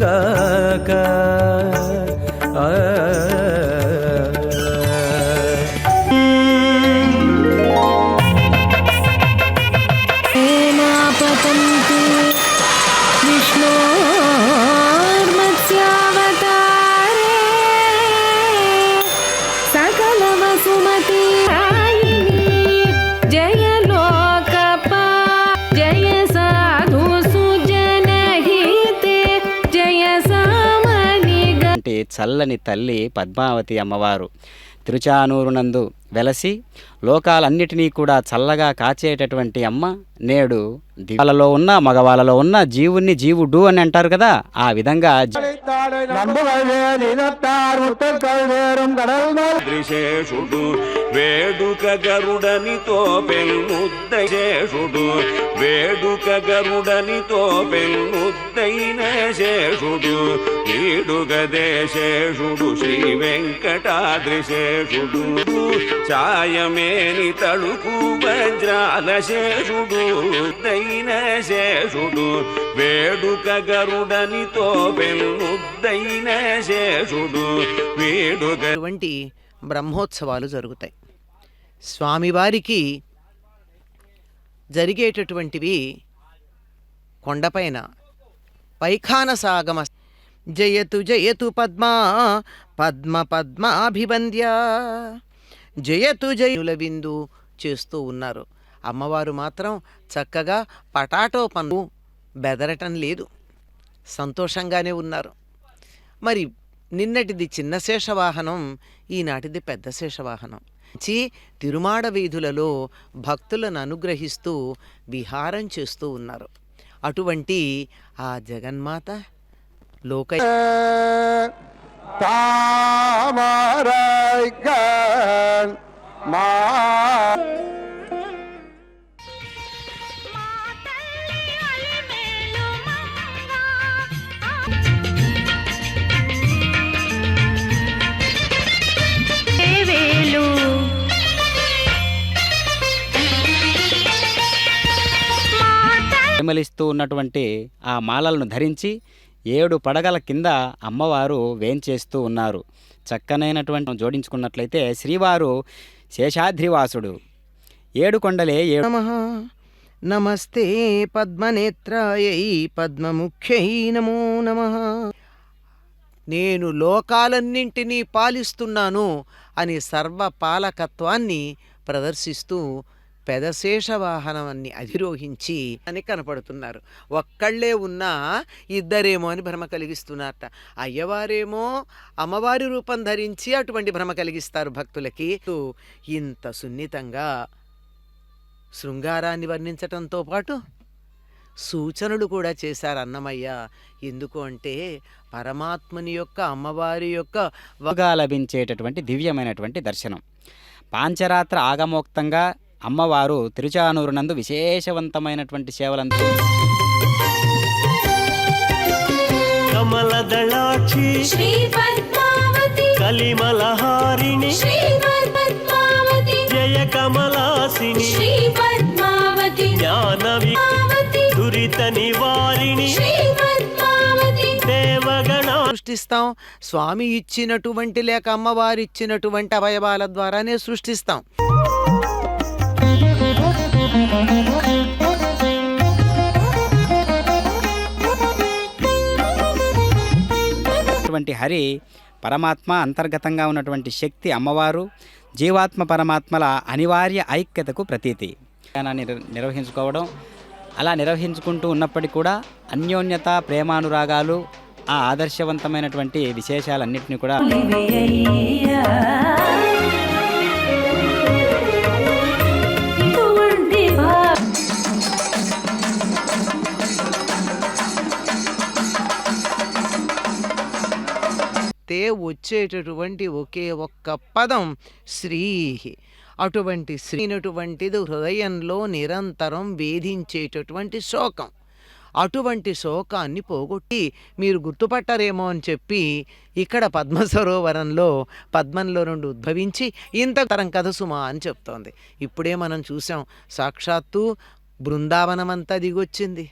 का చల్లని తల్లి పద్మావతి అమ్మవారు. తిరుచానూరునందు వెలసి లోకాలన్నిటినీ కూడా చల్లగా కాచేటటువంటి అమ్మ నేడు దివాలలో ఉన్న మగవాళ్ళలో ఉన్న జీవుణ్ణి జీవుడు అని అంటారు కదా ఆ విధంగా దృశేషుడు వేడుక గరుడనితో పెల్ముద్దశేషుడు వేడుక గరుడనితో పెల్ముద్దైన శేషుడు వీడుగ దేశేషుడు శ్రీ వెంకటాద్రిశేషుడు ఛాయమేని తడుకు వజ్రాల శేషుడు దైన శేషుడు వేడుక గరుడనితో పెల్ముద్దైన శేషుడు వేడుక వంటి బ్రహ్మోత్సవాలు జరుగుతాయి. స్వామివారికి జరిగేటటువంటివి కొండపైన పైఖాన సాగమ జయతు జయతు పద్మా పద్మ పద్మాభివంద్య. జయతు జయుల విందు చేస్తూ ఉన్నారు. అమ్మవారు మాత్రం చక్కగా పటాటో పన్ను బెదరటం లేదు. సంతోషంగానే ఉన్నారు. మరి నిన్నటిది చిన్న శేషవాహనం ఈనాటిది పెద్ద శేషవాహనం. చి తిరుమాడ వీధులలో భక్తులను అనుగ్రహిస్తూ విహారం చేస్తూ ఉన్నారు. అటువంటి ఆ జగన్మాత లోక தாமரைக்கண் மா పరిమళిస్తూ ఉన్నటువంటి ఆ మాలలను ధరించి ఏడు పడగల కింద అమ్మవారు వేంచేస్తూ ఉన్నారు. చక్కనైనటువంటి జోడించుకున్నట్లయితే శ్రీవారు శేషాద్రివాసుడు. ఏడు కొండలే ఏడు నమస్తే పద్మనేత్రాయై పద్మముఖ్యై నమో నమ. నేను లోకాలన్నింటినీ పాలిస్తున్నాను అని సర్వపాలకత్వాన్ని ప్రదర్శిస్తూ పెదశేష వాహనాన్ని అధిరోహించి అని కనపడుతున్నారు. ఒక్కళ్ళే ఉన్నా ఇద్దరేమో అని భ్రమ కలిగిస్తున్నారట. అయ్యవారేమో అమ్మవారి రూపం ధరించి అటువంటి భ్రమ కలిగిస్తారు భక్తులకి. ఇంత సున్నితంగా శృంగారాన్ని వర్ణించటంతో పాటు సూచనలు కూడా చేశారు అన్నమయ్య. ఎందుకు అంటే పరమాత్మని యొక్క అమ్మవారి యొక్క వగా లభించేటటువంటి దివ్యమైనటువంటి దర్శనం. పాంచరాత్ర ఆగమోక్తంగా అమ్మవారు తిరుచానూరు నందు విశేషవంతమైనటువంటి సేవలంతా కమలదళాచి కలిమలహారిణి జయ కమలాసిని జ్ఞానవి దురిత నివారిణి సృష్టిస్తాం. స్వామి ఇచ్చినటువంటి లేక అమ్మవారు ఇచ్చినటువంటి అవయవాల ద్వారానే సృష్టిస్తాం. ఉన్నటువంటి హరి పరమాత్మ అంతర్గతంగా ఉన్నటువంటి శక్తి అమ్మవారు జీవాత్మ పరమాత్మల అనివార్య ఐక్యతకు ప్రతీతి. నిర్వహించుకోవడం అలా నిర్వహించుకుంటూ ఉన్నప్పటికీ కూడా అన్యోన్యత ప్రేమానురాగాలు ఆ ఆదర్శవంతమైనటువంటి విశేషాలన్నింటినీ కూడా తే వచ్చేటటువంటి ఒకే ఒక్క పదం శ్రీ అటువంటి శ్రీనటువంటిది హృదయంలో నిరంతరం వేధించేటటువంటి శోకం. అటువంటి శోకాన్ని పోగొట్టి మీరు గుర్తుపట్టారేమో అని చెప్పి ఇక్కడ పద్మ సరోవరంలో పద్మంలో నుండి ఉద్భవించి ఇంత తరం కథ సుమా అని చెప్తోంది. ఇప్పుడే మనం చూసాం సాక్షాత్తు బృందావనమంతా దిగొచ్చింది.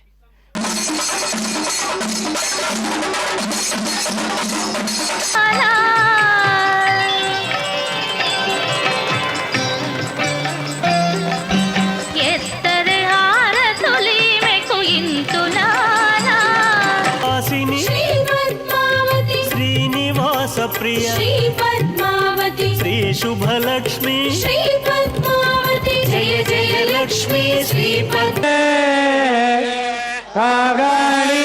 ప్రియ. శ్రీ పద్మావతి శ్రీ శుభలక్ష్మి. శ్రీ పద్మావతి జయ జయ లక్ష్మీ. శ్రీ పద్మ Agora